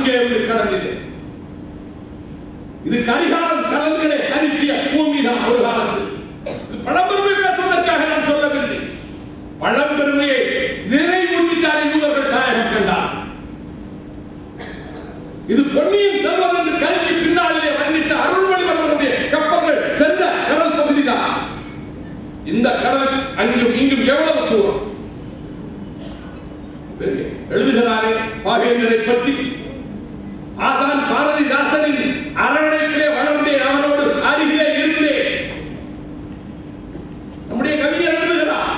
அங்கே ஒரு கடல் இது இது கரிகாலம் கடல்களை அனுப்பிய பூமி தான் ஒரு காலத்தில் பழம்பெருமை பேசுவதற்காக நான் சொல்லவில்லை. பழம்பெருமையை நிறைவுறுத்திட்டார் யூதர்கள் தாயகம் கண்டார். இது பொன்னியின் செல்வன் என்று கல்வி பின்னாளிலே வர்ணித்த அருள்மொழிவர்களுடைய கப்பல்கள் சென்ற கடல் பகுதிதான். இந்த கடல் அங்கும் இங்கும் எவ்வளவு தூரம்? எழுதுகிறாரே பாவேந்தரை பற்றி ஆசான் பாரதிதாசனின் அரவணைப்பிலே வளர்ந்தேன் அவனோடு அருகிலே இருந்தேன் நம்முடைய கவிஞர் எழுதுகிறார்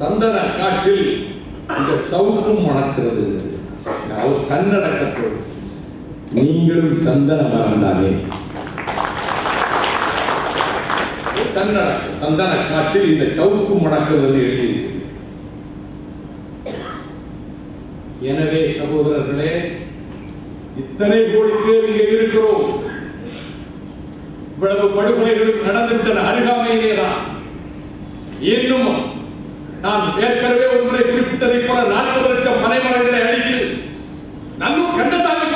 சந்தன காட்டில் இந்த சவுக்கும் மணக்கிறது. அவர் கண்ணடக்கத்தோடு நீங்களும் சந்தன மரம் தானே. கன்னடம் சந்தன காட்டில் இந்த சவுக்கு மணக்கிறது எழுதி எனவே சகோதரர்களே இத்தனை கோடி பேர் இங்கே இருக்கிறோம். இவ்வளவு படுகொலைகளும் நடந்துவிட்டன அருகாமையிலே தான். இன்னும் நான் ஏற்கனவே ஒரு முறை குறிப்பிட்டதை போல நாற்பது லட்சம் பனைமரங்களை அழித்து நல்லூர் கண்டசாமி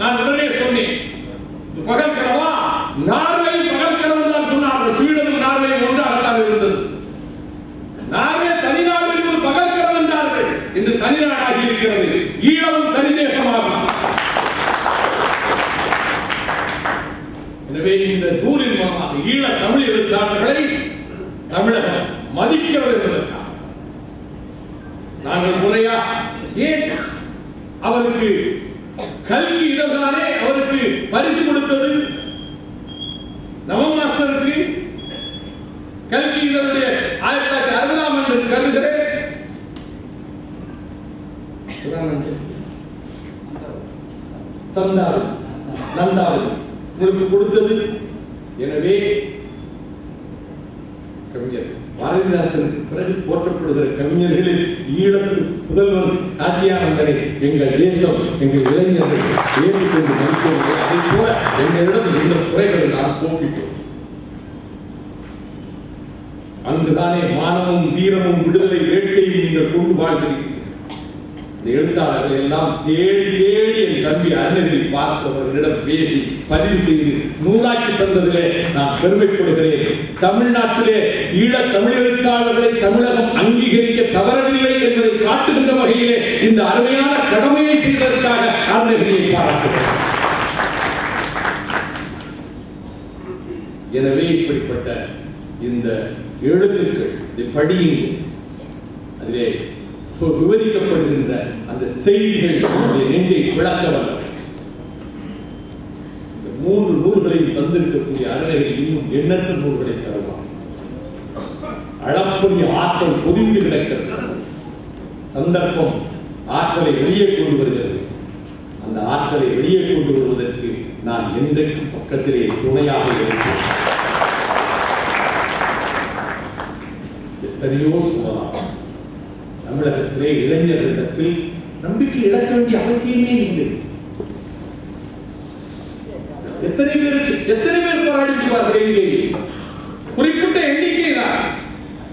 நான் உடனே சொன்னேன். இது நார்வே பகல் தான் சொன்னார்கள். ஸ்வீடனும் நார்வே ஒன்றாகத்தான் இருந்தது. நார்வே தனிநாடு என்பது பகல் என்றார்கள். இன்று தனிநாடாகி இருக்கிறது. ஈழமும் தனி தேசமாகும். எனவே இந்த நூலின் மூலமாக ஈழ தமிழ் எழுத்தாளர்களை தமிழகம் மதிக்கிறது என்பதற்காக நாங்கள் முறையா ஏன் அவருக்கு கல்வி இடம்தானே அவருக்கு பரிசு கொடுத்தது. நவம் மாஸ்டருக்கு கல்வி இதனுடைய ஆயிரத்தி தொள்ளாயிரத்தி அறுபதாம் ஆண்டு கருதுகிறேன் தந்தாரு நந்தாரு உங்களுக்கு கொடுத்தது. எனவே கவிஞர். பாரதிதாசனுக்கு பிறகு போற்றப்படுகிற கவிஞர்களில் ஈழத்து புதல்வன் காசியானந்தனை. எங்கள் தேசம் எங்கள் இளைஞர்கள் ஏற்றுக்கொண்டு மதிப்போம் அதை போல எங்களிடம் இந்த குறைகளை நாம் போக்கிட்டோம். அங்குதானே மானமும் வீரமும் விடுதலை வேட்கையும் நீங்கள் கொண்டு வாழ்கிறீர்கள். எழுத்தாளர்கள் எல்லாம் தேடி தேடி என் தம்பி அருணகிரி பார்த்தவர்களிடம் பேசி பதிவு செய்து நூலாக்கி தந்ததிலே நான் பெருமைப்படுகிறேன். தமிழ்நாட்டிலே ஈழத் தமிழ் எழுத்தாளர்களை தமிழகம் அங்கீகரிக்க தவறவில்லை என்பதை காட்டுகின்ற வகையிலே இந்த அருமையான கடமையை செய்வதற்காக அருணகிரியை பாராட்டுகிறேன். எனவே இப்படிப்பட்ட இந்த எழுத்துக்கள் இதை படியுங்கள். அதிலே விவரிக்கப்படுகின்ற அந்த செய்திகள் நெஞ்சை விளக்க இந்த மூன்று நூல்களையும் தந்திருக்கக்கூடிய அருணகிரி இன்னும் எண்ணற்ற நூல்களை தருவார் அளப்பரிய ஆற்றல் பொதிந்து கிடக்கிறது. சந்தர்ப்பம் ஆற்றலை வெளியே கொண்டு வருகிறது. அந்த ஆற்றலை வெளியே கொண்டு வருவதற்கு நான் என்றைக்கும் பக்கத்திலே துணையாக இருக்கிறேன். எத்தனையோ சொல்லலாம் இடத்திலே இளைஞர்களிடத்தில் நம்பிக்கை இழக்க வேண்டிய அவசியமே இல்லை எத்தனை பேருக்கு எத்தனை பேர் போராடி விடுவார்கள் இங்கே குறிப்பிட்ட எண்ணிக்கை தான்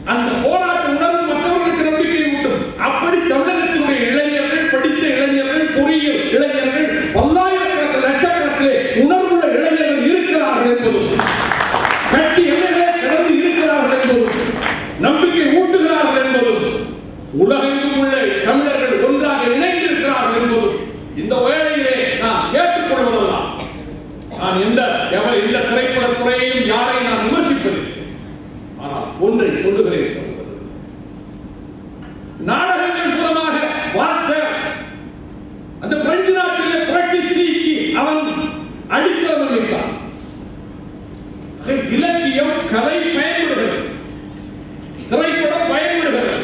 அந்த போராட்ட உணர்வு மற்றவர்களுக்கு நம்பிக்கை ஊட்டும் அப்படி தமிழகத்தினுடைய இளைஞர்கள் படித்த இளைஞர்கள் பொறியியல் இளைஞர்கள் பல்லாயிரக்கணக்கில் லட்சக்கணக்கிலே உணர்வுள்ள இளைஞர்கள் இருக்கிறார்கள் என்பதும் கட்சி எல்லைகளே கடந்து இருக்கிறார்கள் என்பதும் நம்பிக்கை ஊட்டுகிறார்கள் என்பதும் உலகெங்கும் உள்ள தமிழர்கள் ஒன்றாக இணைந்திருக்கிறார்கள் என்பதும் இந்த வேளையிலே நான் கேட்டுக்கொள்வதெல்லாம் நான் எந்த எவ- எந்த திரைப்பட துறையையும் யாரையும் நான் விமர்சிப்பதில்லை ஆனால் ஒன்றை சொல்லுகிறேன் சகோதரர்களே. நாடகங்கள் மூலமாக வார்த்தை. அந்த பிரெஞ்சு நாட்டிலே புரட்சி தீக்கி அவன் அடித்தவன் வைத்தான் இலக்கியம் கலை பயன்படுகிறது. திரைப்படம் பயன்படுகிறது.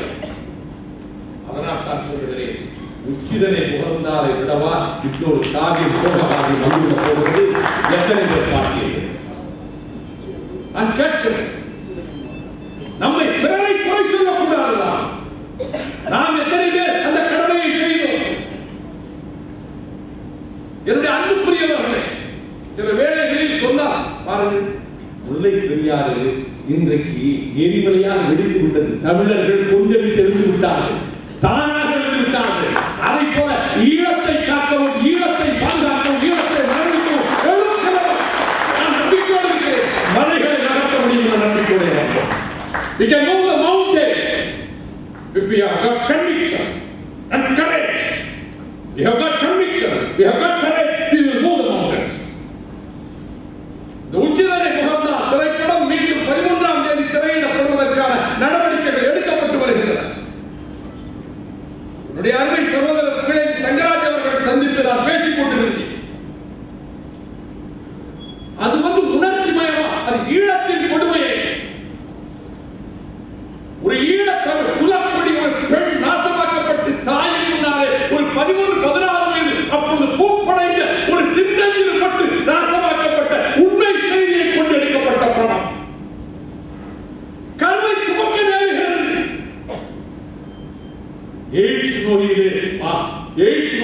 அதனால் தான் சொல்கிறேன் உச்சிதனை புகழ்ந்தாரை விடவா இப்போது காவி சோககாவி வந்துவிட போகிறது எத்தனை பேர் பார்த்தீர்கள் நான் கேட்கிறேன் நம்மை பிறரை குறை சொல்லக்கூடாதுதான். நாம் எத்தனை பேர் அந்த கடமையை செய்தோம்? என்னுடைய அன்புக்குரியவர்களே சில வேலைகளில் சொன்னார் பாருங்கள் முல்லை பெரியாறு இன்றைக்கு எரிமலையாக வெடித்து விட்டது. தமிழர்கள் கொஞ்சம் தெரிந்து விட்டார்கள்.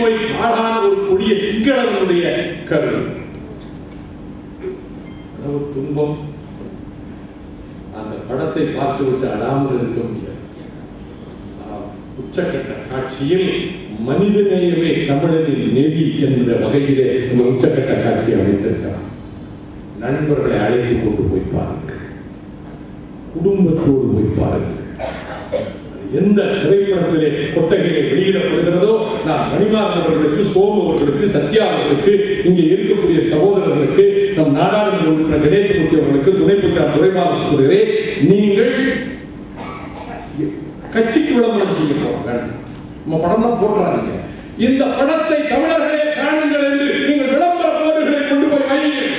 போய் நோய் ஆளான ஒரு கொடிய சிங்களவனுடைய கரு துன்பம். அந்த படத்தை பார்த்துவிட்டு அழாமல் இருக்க முடியாது. உச்சக்கட்ட காட்சியில் மனிதநேயமே தமிழனின் நெறி என்ற வகையிலே இந்த உச்சக்கட்ட காட்சி அமைத்திருக்கிறார். நண்பர்களை அழைத்து கொண்டு போய் பாருங்கள். குடும்பத்தோடு போய் பாருங்கள். எந்த திரைப்படத்திலே கொட்டகையை வெளியிடப்படுகிறதோ நான் மணிமாறன் அவர்களுக்கு சோமு அவர்களுக்கு சத்யா அவர்களுக்கு இங்கே இருக்கக்கூடிய சகோதரர்களுக்கு நம் நாடாளுமன்ற உறுப்பினர் கணேசமூர்த்தி அவர்களுக்கு துணை பிரச்சார துறைமாக சொல்கிறேன் நீங்கள் கட்சிக்கு விளம்பரம் செய்ய போறாங்க நம்ம படம் தான் போடுறாங்க இந்த படத்தை தமிழர்களே காணுங்கள் என்று நீங்கள் விளம்பர போர்களை கொண்டு போய் வையுங்கள்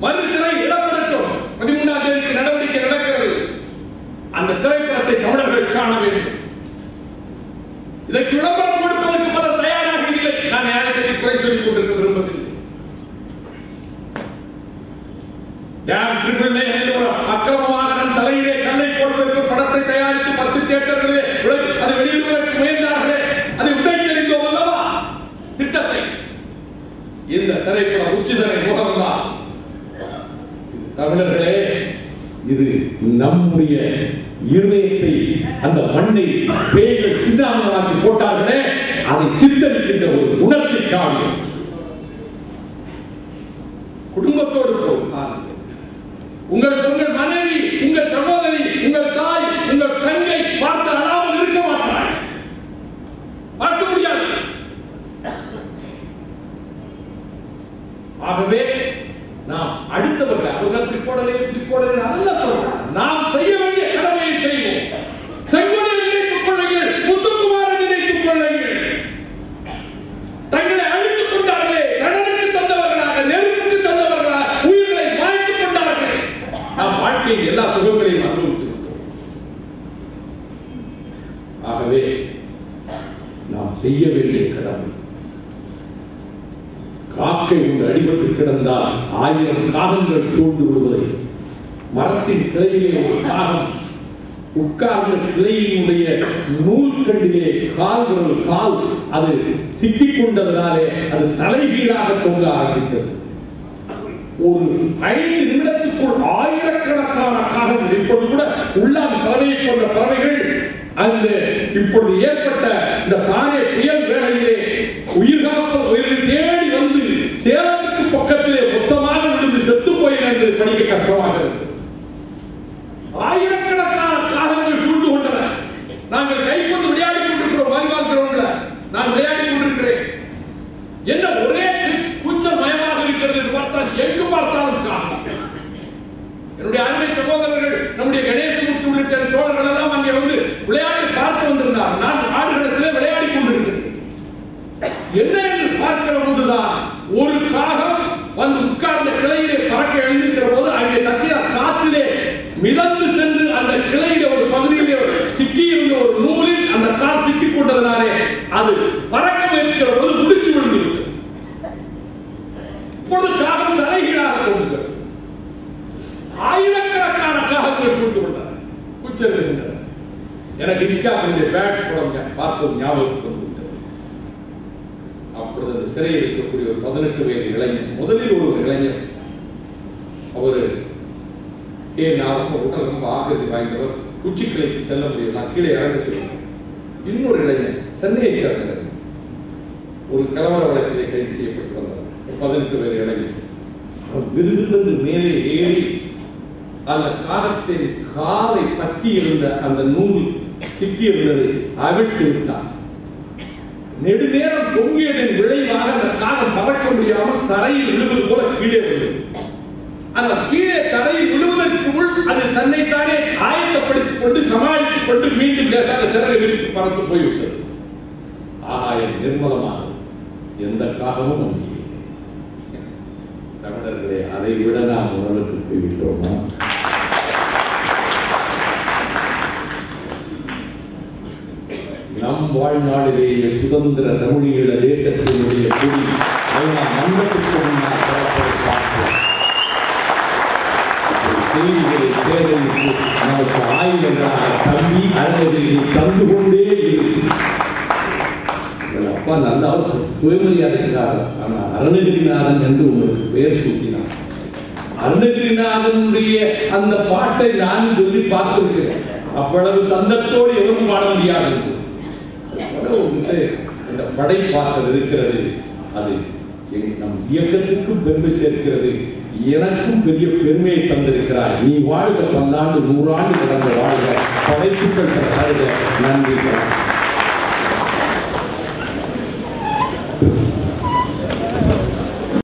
மறுதிரை இடப்படட்டும் பதிமூன்றாம் தேதிக்கு நடவடிக்கை நடக்கிறது. அந்த திரைப்படத்தை தமிழர்கள் காண வேண்டும். இதற்கு விளம்பரம் கொடுப்பதற்கு பல தயாராக இல்லை. நான் யாரை பற்றி குறை சொல்லிக் கொண்டிருக்க விரும்பவில்லை. அக்கிரமமாக தலையிலே கண்ணை போடுவதற்கு படத்தை தயாரித்து பத்து தியேட்டர்களே உலக- அதை வெளியிடுவதற்கு முயன்றார்களே அதை உடைத்தெறிந்தோம் அல்லவா திட்டத்தை இந்த திரைப்படம் உச்சிதனை முகம்தான் தமிழர்களே இது நம்முடைய இருதயத்தை அந்த மண்ணை பேய்கள் சிந்தாமணமாக்கி போட்டார்களே அதை சித்தரிக்கின்ற ஒரு உணர்ச்சி காவியம் குடும்பத்தோடு உங்கள் உங்கள் மனைவி உங்கள் சகோதரி உங்கள் தாய் உங்கள் தங்கை பார்த்து அழாமல் இருக்க மாட்டார் பார்க்க முடியாது. ஆகவே நாம் அடுத்தவர்கள் அவர்கள் இப்படி போடலே இப்படி போடலே நாம் செய்ய வேண்டிய கடமையை செய்வோம். செங்கோலை நினைத்துக் கொள்ளுங்கள் முத்துக்குமாரை நினைத்துக் கொள்ளுங்கள். தங்களை அழித்துக் கொண்டார்களே கடலுக்கு தந்தவர்களாக நெருப்புக்கு தந்தவர்களாக உயிர்களை மாய்த்துக் கொண்டார்களே. நாம் வாழ்க்கையின் எல்லா சுகங்களையும் அனுபவித்திருக்கிறோம். ஆகவே நாம் செய்ய வேண்டிய கடமை காக்கை ஒன்று அடிபட்டு கிடந்தால் ஆயிரம் காகங்கள் சூழ்ந்து விடுவதை. மரத்தின் கிளையிலே ஒரு காகம் உட்கார்ந்த கிளையினுடைய நூல்கண்டிலே கால் கால் அது சிக்கிக் கொண்டதனாலே அது தலைகீழாக தொங்க ஆரம்பித்தது. ஒரு ஐந்து நிமிடத்துக்குள் ஆயிரக்கணக்கான காகங்கள் இப்பொழுது கூட உள்ளாம் பறவையை கொண்ட பறவைகள் அந்த இப்பொழுது ஏற்பட்ட இந்த தானே புயல் வேளையிலே உயிர்காப்ப தேடி வந்து சேலத்துக்கு பக்கத்திலே மொத்தமாக விழுந்து செத்து போய் என்று படிக்க கஷ்டமாக இருக்கு ஆயிரக்கணக்கான காகங்கள் சூழ்ந்து கொண்டன நாங்கள் கைப்பந்து விளையாடி கொண்டிருக்கிறோம் வாலிபால் கிரவுண்ட்ல நான் விளையாடி கொண்டிருக்கிறேன் என்ன ஒரே கூச்சல் மயமாக இருக்கிறது என்று பார்த்தால் எங்கு பார்த்தாலும் காகம் என்னுடைய அருமை சகோதரர்கள் நம்முடைய கணேசமூர்த்தி உள்ளிட்ட தோழர்கள் எல்லாம் அங்கே வந்து விளையாட்டு பார்த்து வந்திருந்தார். நான் ஆடுகளத்திலே விளையாடி கொண்டிருக்கிறேன் என்ன என்று பார்க்கிற போதுதான் ஒரு காகம் வந்து உட்கார்ந்த கிளையிலே பறக்க எழுந்திருக்கிற போது அங்கே தச்சியா காத்திலே மிதந்து சென்று அந்த கிளையில ஒரு பகுதியிலே சிக்கி இருந்த ஒரு நூலில் அந்த கார் சிக்கிக் கொண்டதுனாலே அது பறக்க முயற்சிக்கிற போது முடிச்சு விழுந்து இப்பொழுது காகம் தலைகீழாக தோன்றுகிறது ஆயிரக்கணக்கான காகங்கள் சூழ்ந்து கொண்டன உச்சரிக்கின்றன எனக்கு இஷ்டா கொஞ்சம் பேட்ஸ் போடுங்க பார்ப்போம் ஞாபகத்துக்கு வந்து விட்டது அப்பொழுது அந்த சிறையில் இருக்கக்கூடிய ஒரு பதினெட்டு வயது இளைஞர் முதலில் ஒரு இளைஞர் அவர் ஏ நான் ரொம்ப உடல் வாய்ந்தவர் உச்சிக்கிளைக்கு செல்ல முடியும் நான் கீழே இறங்க சொல்லுவேன். இன்னொரு இளைஞன் சென்னையை சேர்ந்த ஒரு கலவர வழக்கிலே கைது செய்யப்பட்டு வந்தார். பதினெட்டு வயது இளைஞர் அவர் மேலே ஏறி அந்த காலத்தின் காலை பற்றி இருந்த அந்த நூல் சிக்கி இருந்ததை அவிழ்த்து விட்டார். நெடுநேரம் தொங்கியதன் விளைவாக அந்த காலம் பறக்க முடியாமல் தரையில் விழுவது போல கீழே விழுது ஆனால் கீழே தரையில் விழுவதற்குள் அது தன்னைத்தானே காயத்தப்படுத்திக் கொண்டு சமாளித்துக் கொண்டு மீண்டும் லேசாக சிறகு விரித்து பறந்து போய்விட்டது. ஆகாயம் நிர்மலமானது எந்த காகமும் அங்கே தமிழர்களே அதை விட நாம் உணர்வுக்கு போய்விட்டோமா நம் வாழ்நாளிலேயே சுதந்திர தமிழீழ தேசத்தினுடைய குடி ஐநா மன்றத்துக்கு முன்னால் செய்திகளை சேகரித்து நமக்கு ஆயுதங்களாக தம்பி அருணகிரி தந்து கொண்டே இருக்கு அப்பா நல்லா சுயமரியாதைக்காரர் ஆனால் அருணகிரிநாதன் என்று உங்களுக்கு பெயர் சூட்டினார். அருணகிரிநாதனுடைய அந்த பாட்டை நான் சொல்லி பார்த்திருக்கிறேன். அவ்வளவு சந்தத்தோடு எவரும் பாட முடியாது. அந்த படை அந்த இருக்கிறது. அது நம் இயக்கத்துக்கும் பெருமை சேர்க்கிறது. எனக்கும் பெரிய பெருமையை தந்திருக்கிறார். நீ வாழ்க பல்லாண்டு நூறாண்டு கடந்த வாழ்க. படைப்புகள் தர நன்றி.